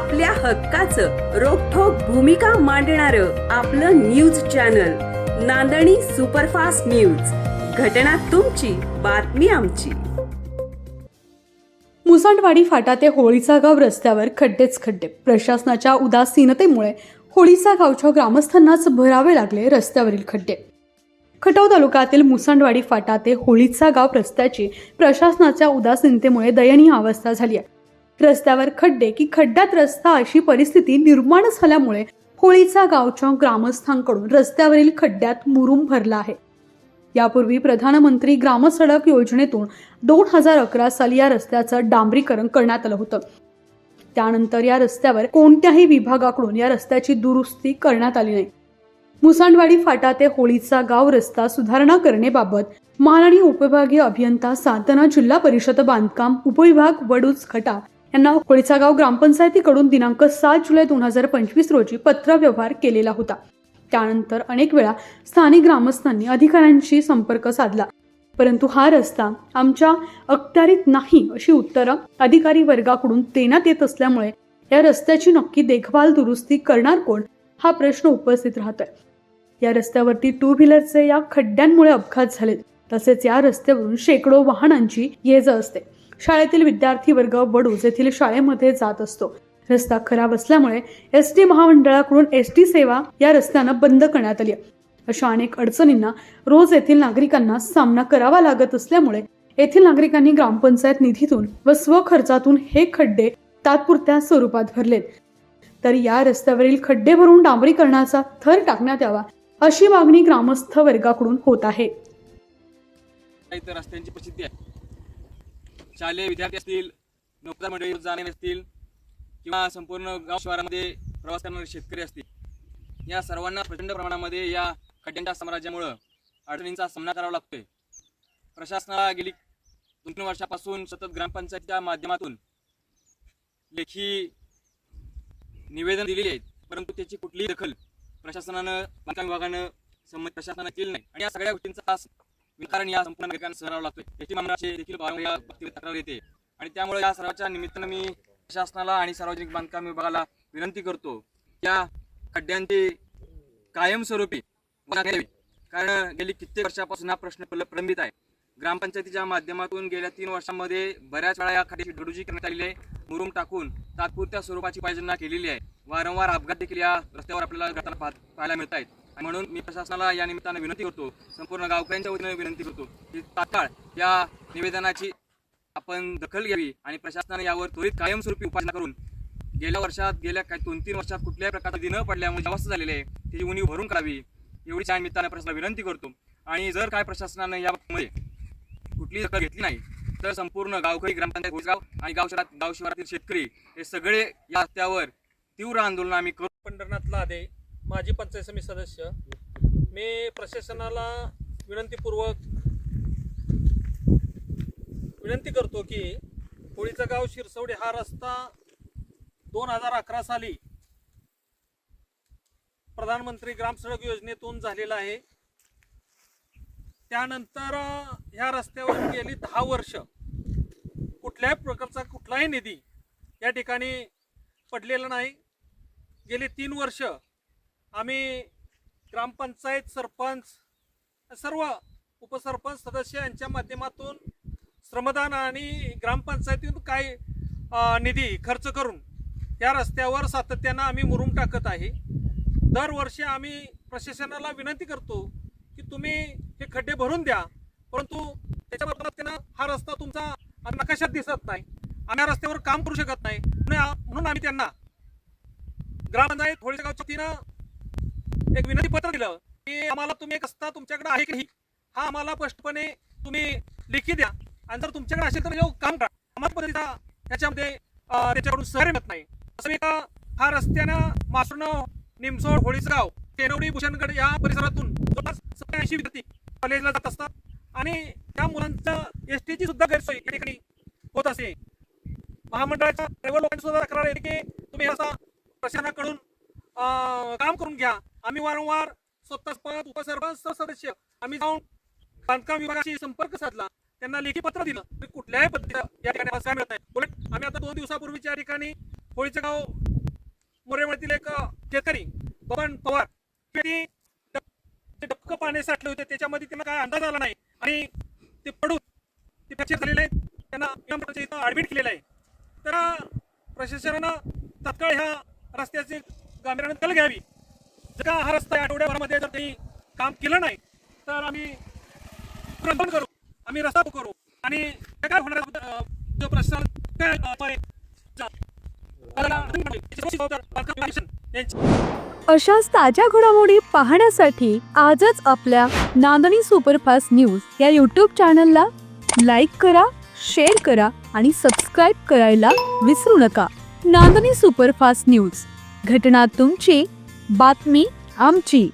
आपल्या हक्काचं रोखोक भूमिका मांडणार आपलं news channel Nandani superfast news. घटना तुमची बातमी आमची. मुसंडवाडी फाटा ते होळीचा गाव रस्त्यावर खड्डेच खड्डे. प्रशासनाच्या उदासीनतेमुळे होळीचा गावच्या ग्रामस्थांनाच भरावे लागले रस्त्यावरील खड्डे. खटाव तालुक्यातील मुसंडवाडी फाटा ते होळीचा गाव रस्त्याची प्रशासनाच्या उदासीनतेमुळे दयनीय अवस्था झाली आहे. रस्त्यावर खड्डे की खड्ड्यात रस्ता अशी परिस्थिती निर्माण झाल्यामुळे होळीचा गावच्या ग्रामस्थांकडून रस्त्यावरील खड्ड्यात मुरुम भरला आहे. यापूर्वी प्रधानमंत्री ग्रामसडक योजनेतून दोन हजार अकरा साली या रस्त्याचं डांबरीकरण करण्यात आलं होतं. त्यानंतर या रस्त्यावर कोणत्याही विभागाकडून या रस्त्याची दुरुस्ती करण्यात आली नाही. मुसांडवाडी फाटा ते होळीचा गाव रस्ता सुधारणा करणेबाबत मान आणि उपविभागीय अभियंता सातना जिल्हा परिषद बांधकाम उपविभाग वडूज खटा यांना होळीचा गाव ग्रामपंचायतीकडून दिनांक सात जुलै दोन हजार पंचवीस रोजी पत्रव्यवहार केलेला होता. त्यानंतर अनेक वेळा स्थानिक ग्रामस्थांनी अधिकाऱ्यांशी संपर्क साधला. परंतु हा रस्ता आमच्या अखत्यारीत नाही अशी उत्तरं अधिकारी वर्गाकडून देण्यात येत असल्यामुळे या रस्त्याची नक्की देखभाल दुरुस्ती करणार कोण हा प्रश्न उपस्थित राहतोय. या रस्त्यावरती टू व्हीलरचे या खड्ड्यांमुळे अपघात झालेत. तसेच या रस्त्यावरून शेकडो वाहनांची ये जा असते. शाळेतील विद्यार्थी वर्ग वडूज येथील शाळेमध्ये जात असतो. रस्ता खराब असल्यामुळे एस टी महामंडळाकडून एस टी सेवा या रस्त्यानं बंद करण्यात आली अशा अनेक अडचणींना रोज येथील नागरिकांना सामना करावा लागत असल्यामुळे येथील नागरिकांनी ग्रामपंचायत निधीतून व स्वखर्चातून हे खड्डे तात्पुरत्या स्वरूपात भरलेत. तर या रस्त्यावरील खड्डे भरून डांबरीकरणाचा थर टाकण्यात यावा अशी मागणी ग्रामस्थ वर्गाकडून होत आहे. रस्त्यांची प्रसिद्धी आहे. शालेय विद्यार्थी असतील नोकदार मंडळी जाणे असतील किंवा संपूर्ण गाव शहरामध्ये प्रवास करणारे शेतकरी असतील या सर्वांना प्रचंड प्रमाणामध्ये या खड्ड्यांच्या साम्राज्यामुळं अडचणींचा सामना करावा लागतोय. प्रशासनाला गेली दोन तीन वर्षापासून सतत ग्रामपंचायतीच्या माध्यमातून लेखी निवेदन दिलेली आहेत परंतु त्याची कुठलीही दखल प्रशासनानं बांधकाम विभागानं संबंधित प्रशासनानं केली नाही. आणि या सगळ्या गोष्टींचा विकारण या संपूर्ण नागरिकांना सहरावं लागतोय. याची मंडळाचे देखील या तक्रार येते. आणि त्यामुळे या सर्वांच्या निमित्तानं मी प्रशासनाला आणि सार्वजनिक बांधकाम विभागाला विनंती करतो या खड्ड्यांची कायमस्वरूपी कारण गेली कित्येक वर्षापासून हा प्रश्न प्रलंबित आहे. ग्रामपंचायतीच्या माध्यमातून गेल्या तीन वर्षांमध्ये बऱ्याच वेळा या खड्ड्याची ढडूजी करण्यात आलेली आहे. मुरुम टाकून तात्पुरत्या स्वरूपाची पायजना केलेली आहे. वारंवार अपघात देखील या रस्त्यावर आपल्याला पाह- पाहायला मिळत आहेत म्हणून मी प्रशासनाला या निमित्तानं विनंती करतो संपूर्ण गावकऱ्यांच्या वतीनं विनंती करतो की तात्काळ या निवेदनाची आपण दखल घ्यावी आणि प्रशासनाने यावर त्वरित कायमस्वरूपी उपाययोजना करून गेल्या वर्षात गेल्या काही दोन तीन वर्षात कुठल्याही प्रकारचा न पडल्यामुळे जी झालेले आहे त्याची उणीव भरून करावी एवढीच या निमित्तानं प्रशासनाला विनंती करतो. आणि जर काय प्रशासनानं या बाबतीमध्ये कुठली दखल घेतली नाही तर संपूर्ण गावकरी ग्रामपंचायत घोसगाव आणि गाव शहरात गाव शहरातील शेतकरी हे सगळे या रस्त्यावर तीव्र आंदोलन आम्ही करू. पंढरनाथला दे माजी पंचायत समिती सदस्य मी प्रशासनाला विनंतीपूर्वक विनंती करतो की होळीचं गाव शिरसवडे हा रस्ता दोन हजार अकरा साली प्रधानमंत्री ग्रामसडक योजनेतून झालेला आहे. त्यानंतर ह्या रस्त्यावर गेली दहा वर्ष. कुठल्याही प्रकारचा कुठलाही निधी या ठिकाणी पडलेला नाही. गेली तीन वर्ष आम्ही ग्रामपंचायत सरपंच सर्व उपसरपंच सदस्य यांच्या माध्यमातून श्रमदान आणि ग्रामपंचायतीतून काही निधी खर्च करून या रस्त्यावर सातत्यानं आम्ही मुरूम टाकत आहे. दरवर्षी आम्ही प्रशासनाला विनंती करतो की तुम्ही हे खड्डे भरून द्या परंतु त्याच्या बाबतीनं हा रस्ता तुमचा नकाशात दिसत नाही. आम्ही या रस्त्यावर काम करू शकत नाही. म्हणून आम्ही त्यांना ग्रामपंचायत होळीच्या गावच्या वतीनं एक विनंती पत्र दिलं की आम्हाला तुम्ही एक रस्ता तुमच्याकडे आहे की नाही हा आम्हाला स्पष्टपणे तुम्ही लिखी द्या. आणि जर तुमच्याकडे असेल तर काम करा. आम्हाला पद्धतीचा त्याच्यामध्ये त्याच्याकडून सहर्य मिळत नाही. असं एका हा रस्त्यानं मासुर्णव निमसोड होळीसगाव गाव तेनवडी भूषणगड या परिसरातून जवळपास ऐंशी विद्यार्थी कॉलेजला जात असतात. आणि त्या मुलांच्या एस टीची सुद्धा गैरसोय या ठिकाणी होत असते महामंडळाच्या ड्रायव्हर लोकांची सुद्धा तक्रार आहे की तुम्ही असा प्रशासनाकडून अं, काम करून घ्या. आम्ही वारंवार स्वतः पद उपसरपंच सदस्य आम्ही जाऊन बांधकाम विभागाशी संपर्क साधला. त्यांना लेखी पत्र दिलं. तरी कुठल्याही पद्धतीचं या ठिकाणी असं मिळत नाही. उलट आम्ही आता दोन दिवसापूर्वी या ठिकाणी होळीचं गाव मोरेमळतील एक शेतकरी बबन पवार डब- ते डबकं पाणी साठले होते त्याच्यामध्ये त्यांना काय अंदाज आला नाही. आणि ते पडून ते फ्रॅक्चर झालेले त्यांना इथं ॲडमिट केलेलं आहे. तर प्रशासनानं तात्काळ ह्या रस्त्याची गांभीर्याने कल घ्यावी. जर का हा रस्ता या आठवड्याभरामध्ये जर काही काम केलं नाही तर आम्ही प्रबंध करू आम्ही रस्ता करू आणि हे काय होणार जो प्रश्न काय अशाच ताज्या घडामोडी पाहण्यासाठी आजच आपल्या नांदणी सुपरफास्ट न्यूज या यूट्यूब चॅनलला लाईक करा शेअर करा आणि सबस्क्राईब करायला विसरू नका. Nandani superfast news. घटना तुमची बातमी आमची.